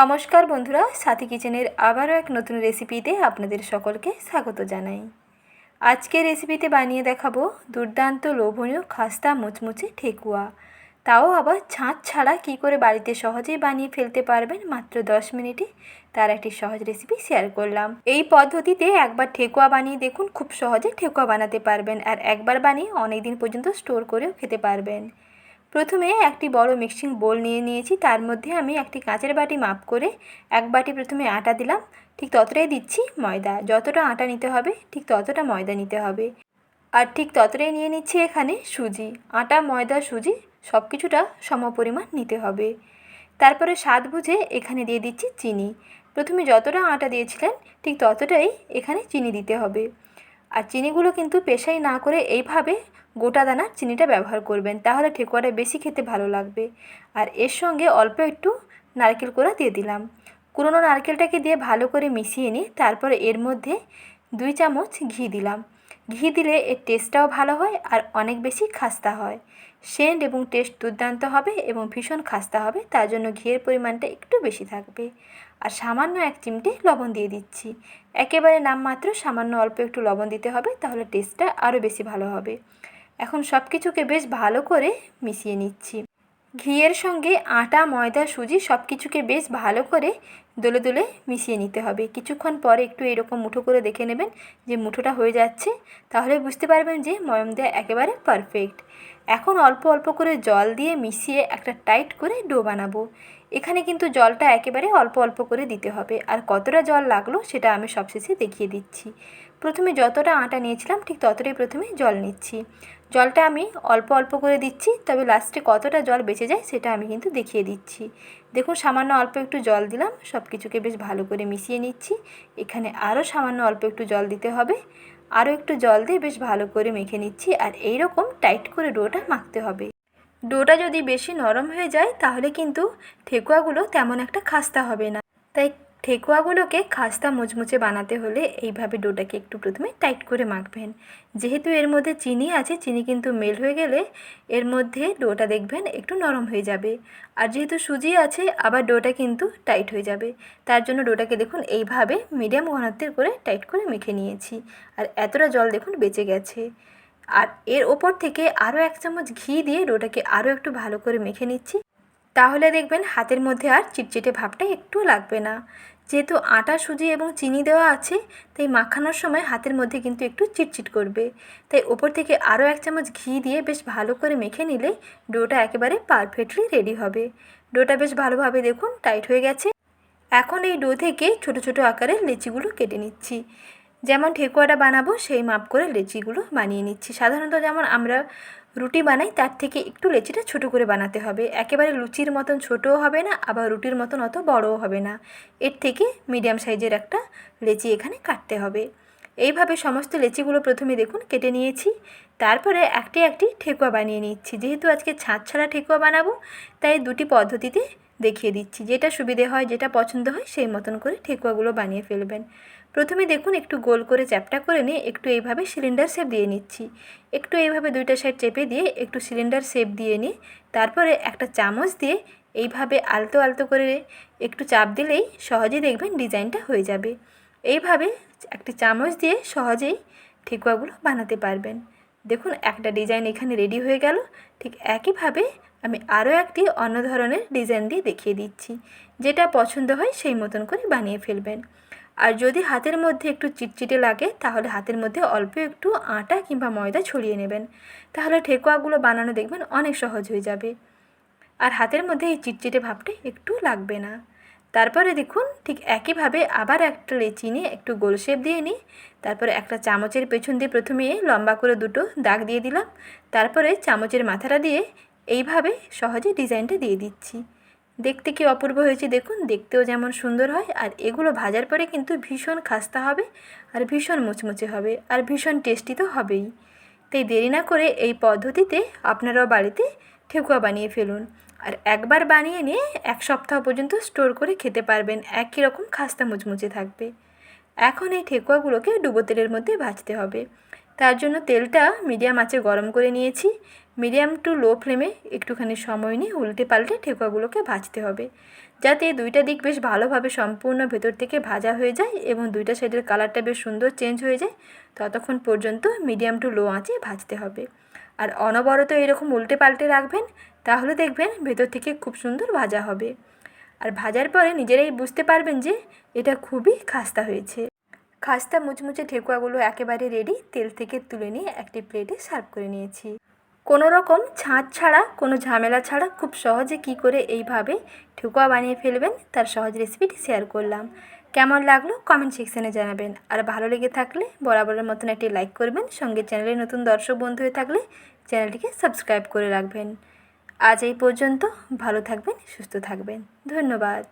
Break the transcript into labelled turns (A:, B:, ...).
A: নমস্কার বন্ধুরা, সাথী কিচেনের আবারও এক নতুন রেসিপিতে আপনাদের সকলকে স্বাগত জানাই। আজকে রেসিপিতে বানিয়ে দেখাবো দুর্দান্ত লোভনীয় খাস্তা মুচমুচে ঠেকুয়া। তাও আবার ছাঁচ ছাড়া কী করে বাড়িতে সহজেই বানিয়ে ফেলতে পারবেন মাত্র দশ মিনিটে, তার একটি সহজ রেসিপি শেয়ার করলাম। এই পদ্ধতিতে একবার ঠেকুয়া বানিয়ে দেখুন, খুব সহজে ঠেকুয়া বানাতে পারবেন আর একবার বানিয়ে অনেক দিন পর্যন্ত স্টোর করেও খেতে পারবেন। প্রথমে একটি বড় মিক্সিং বোল নিয়ে নিয়েছি। তার মধ্যে আমি একটি কাঁচের বাটি মাপ করে এক বাটি প্রথমে আটা দিলাম। ঠিক ততটাই দিচ্ছি ময়দা। যতটা আটা নিতে হবে, ঠিক ততটা ময়দা নিতে হবে। আর ঠিক ততটাই নিয়ে নিচ্ছি এখানে সুজি। আটা, ময়দা, সুজি সব কিছুটা সমপরিমাণ নিতে হবে। তারপরে স্বাদ বুঝে এখানে দিয়ে দিচ্ছি চিনি। প্রথমে যতটা আটা দিয়েছিলেন, ঠিক ততটাই এখানে চিনি দিতে হবে। আর চিনিগুলো কিন্তু পেশাই না করে এইভাবে গোটা দানা চিনিটা ব্যবহার করবেন। তাহলে ঠেকুয়াটা বেশি খেতে ভালো লাগবে। আর এর সঙ্গে অল্প একটু নারকেল কোড়া দিয়ে দিলাম। কুড়োনো নারকেলটাকে দিয়ে ভালো করে মিশিয়ে নিয়ে তারপরে এর মধ্যে দুই চামচ ঘি দিলাম। ঘি দিলে এর টেস্টটাও ভালো হয় আর অনেক বেশি খাস্তা হয়। সেন্ট এবং টেস্ট দুর্দান্ত হবে এবং ভীষণ খাস্তা হবে, তার জন্য ঘিয়ের পরিমাণটা একটু বেশি থাকবে। আর সামান্য এক চিমটে লবণ দিয়ে দিচ্ছি। একেবারে নামমাত্র সামান্য অল্প একটু লবণ দিতে হবে, তাহলে টেস্টটা আরও বেশি ভালো হবে। এখন সব কিছুকে বেশ ভালো করে মিশিয়ে নিচ্ছি। ঘিয়ের সঙ্গে আটা, ময়দা, সুজি সব কিছুকে বেশ ভালো করে দোলে দোলে মিশিয়ে নিতে হবে। কিছুক্ষণ পরে একটু এরকম মুঠো করে দেখে নেবেন যে মুঠোটা হয়ে যাচ্ছে, তাহলে বুঝতে পারবেন যে ময়ম দেওয়া একেবারে পারফেক্ট এখন অল্প অল্প করে জল দিয়ে মিশিয়ে একটা টাইট করে ডো বানাবো। এখানে কিন্তু জলটা একেবারে অল্প অল্প করে দিতে হবে। আর কতটা জল লাগল সেটা আমি সবশেষে দেখিয়ে দিচ্ছি। প্রথমে যতটা আটা নিয়েছিলাম ঠিক ততটাই প্রথমে জল নিচ্ছি। জলটা আমি অল্প অল্প করে দিচ্ছি, তবে লাস্টে কতটা জল বেঁচে যায় সেটা আমি কিন্তু দেখিয়ে দিচ্ছি। দেখুন, সামান্য অল্প একটু জল দিলাম সব কিছুকে বেশ ভালো করে মিশিয়ে নিচ্ছি। এখানে আরও সামান্য অল্প একটু জল দিতে হবে। আরও একটু জল দিয়ে বেশ ভালো করে মেখে নিচ্ছি, আর এই রকম টাইট করে ডোটা মাখতে হবে। ডোটা যদি বেশি নরম হয়ে যায়, তাহলে কিন্তু ঠেকুয়াগুলো তেমন একটা খাস্তা হবে না। তাই ঠেকুয়াগুলোকে খাস্তা মুচমুচে বানাতে হলে এইভাবে ডোটাকে একটু প্রথমে টাইট করে মাখবেন। যেহেতু এর মধ্যে চিনি আছে, চিনি কিন্তু মেল হয়ে গেলে এর মধ্যে ডোটা দেখবেন একটু নরম হয়ে যাবে। আর যেহেতু সুজি আছে, আবার ডোটা কিন্তু টাইট হয়ে যাবে। তার জন্য ডোটাকে দেখুন এইভাবে মিডিয়াম ঘনত্বের করে টাইট করে মেখে নিয়েছি। আর এতটা জল দেখুন বেঁচে গেছে। আর এর ওপর থেকে আরও এক চামচ ঘি দিয়ে ডোটাকে আরও একটু ভালো করে মেখে নিচ্ছি। তাহলে দেখবেন হাতের মধ্যে আর চিটচিটে ভাবটা একটু লাগবে না। যেহেতু আটা, সুজি এবং চিনি দেওয়া আছে, তাই মাখানোর সময় হাতের মধ্যে কিন্তু একটু চিটচিট করবে। তাই ওপর থেকে আরও এক চামচ ঘি দিয়ে বেশ ভালো করে মেখে নিলে ডোটা একেবারে পারফেক্টলি রেডি হবে। ডোটা বেশ ভালোভাবে দেখুন, টাইট হয়ে গেছে। এখন এই ডো থেকে ছোট ছোট আকারের লেচিগুলো কেটে নিচ্ছি। যেমন ঠেকুয়াটা বানাবো, সেই মাপ করে লেচিগুলো বানিয়ে নিচ্ছি। সাধারণত যেমন আমরা রুটি বানাই, তার থেকে একটু লেচিটা ছোট করে বানাতে হবে। একেবারে লুচির মতন ছোটও হবে না, আবার রুটির মতন অত বড়ও হবে না। এর থেকে মিডিয়াম সাইজের একটা লেচি এখানে কাটতে হবে। এইভাবে সমস্ত লেচিগুলো প্রথমে দেখুন, কেটে নিয়েছি। তারপরে একটি একটি ঠেকুয়া বানিয়ে নিচ্ছি। যেহেতু আজকে ছাঁচ ছাড়া ঠেকুয়া বানাবো, তাই দুটি পদ্ধতিতে দেখিয়ে দিচ্ছি। যেটা সুবিধে হয়, যেটা পছন্দ হয়, সেই মতন করে ঠেকুয়াগুলো বানিয়ে ফেলবেন। প্রথমে দেখুন একটু গোল করে চ্যাপটা করে নিয়ে একটু এইভাবে সিলিন্ডার শেপ দিয়ে নিচ্ছি। একটু এইভাবে দুইটা সাইড চেপে দিয়ে একটু সিলিন্ডার শেপ দিয়ে নিই তারপরে একটা চামচ দিয়ে এইভাবে আলতো আলতো করে একটু চাপ দিলেই সহজেই দেখবেন ডিজাইনটা হয়ে যাবে। এইভাবে একটি চামচ দিয়ে সহজেই ঠেকুয়াগুলো বানাতে পারবেন। দেখুন একটা ডিজাইন এখানে রেডি হয়ে গেল। ঠিক একইভাবে আমি আরও একটি অন্য ধরনের ডিজাইন দিয়ে দেখিয়ে দিচ্ছি। যেটা পছন্দ হয় সেই মতন করে বানিয়ে ফেলবেন। আর যদি হাতের মধ্যে একটু চিটচিটে লাগে, তাহলে হাতের মধ্যে অল্প একটু আটা কিংবা ময়দা ছড়িয়ে নেবেন। তাহলে ঠেকুয়াগুলো বানানো দেখবেন অনেক সহজ হয়ে যাবে। আর হাতের মধ্যে এই চিটচিটে ভাবটা একটু লাগবে না। তারপরে দেখুন, ঠিক একইভাবে আবার একটা লেচি নিয়ে একটু গোল শেপ দিয়ে নিই। তারপরে একটা চামচের পেছন দিয়ে প্রথমে লম্বা করে দুটো দাগ দিয়ে দিলাম। তারপরে চামচের মাথাটা দিয়ে এইভাবে সহজে ডিজাইনটা দিয়ে দিচ্ছি। দেখতে কি অপূর্ব হয়েছে দেখুন, দেখতেও যেমন সুন্দর হয়, আর এগুলো ভাজার পরে কিন্তু ভীষণ খাস্তা হবে আর ভীষণ মুচমুচে হবে আর ভীষণ টেস্টি তো হবেই। তাই দেরি না করে এই পদ্ধতিতে আপনারাও বাড়িতে ঠেকুয়া বানিয়ে ফেলুন আর একবার বানিয়ে নিয়ে এক সপ্তাহ পর্যন্ত স্টোর করে খেতে পারবেন, একই রকম খাস্তা মুচমুচে থাকবে। এখন এই ঠেকুয়াগুলোকে ডুবো তেলের মধ্যে ভাজতে হবে। তার জন্য তেলটা মিডিয়াম আঁচে গরম করে নিয়েছি। মিডিয়াম টু লো ফ্লেমে একটুখানি সময় নিয়ে উল্টে পাল্টে ঠেকুয়াগুলোকে ভাজতে হবে। যাতে দুইটা দিক বেশ ভালোভাবে সম্পূর্ণ ভেতর থেকে ভাজা হয়ে যায় এবং দুইটা সাইডের কালারটা বেশ সুন্দর চেঞ্জ হয়ে যায়, ততক্ষণ পর্যন্ত মিডিয়াম টু লো আঁচে ভাজতে হবে। আর অনবরত এরকম উল্টে পাল্টে রাখবেন, তাহলে দেখবেন ভেতর থেকে খুব সুন্দর ভাজা হবে। আর ভাজার পরে নিজেরাই বুঝতে পারবেন যে এটা খুবই খাস্তা হয়েছে। খাস্তা মুচমুচে ঠেকুয়াগুলো একেবারে রেডি তেল থেকে তুলে নিয়ে একটি প্লেটে সার্ভ করে নিয়েছি। কোনো রকম ছাঁচ ছাড়া, কোনো ঝামেলা ছাড়া খুব সহজে কি করে এইভাবে ঠেকুয়া বানিয়ে ফেলবেন তার সহজ রেসিপিটি শেয়ার করলাম। কেমন লাগল কমেন্ট সেকশানে জানাবেন। আর ভালো লেগে থাকলে বরাবরের মতন একটি লাইক করবেন। সঙ্গে চ্যানেলে নতুন দর্শক বন্ধু হয়ে থাকলে চ্যানেলটিকে সাবস্ক্রাইব করে রাখবেন। আজ এই পর্যন্ত ভালো থাকবেন, সুস্থ থাকবেন। ধন্যবাদ।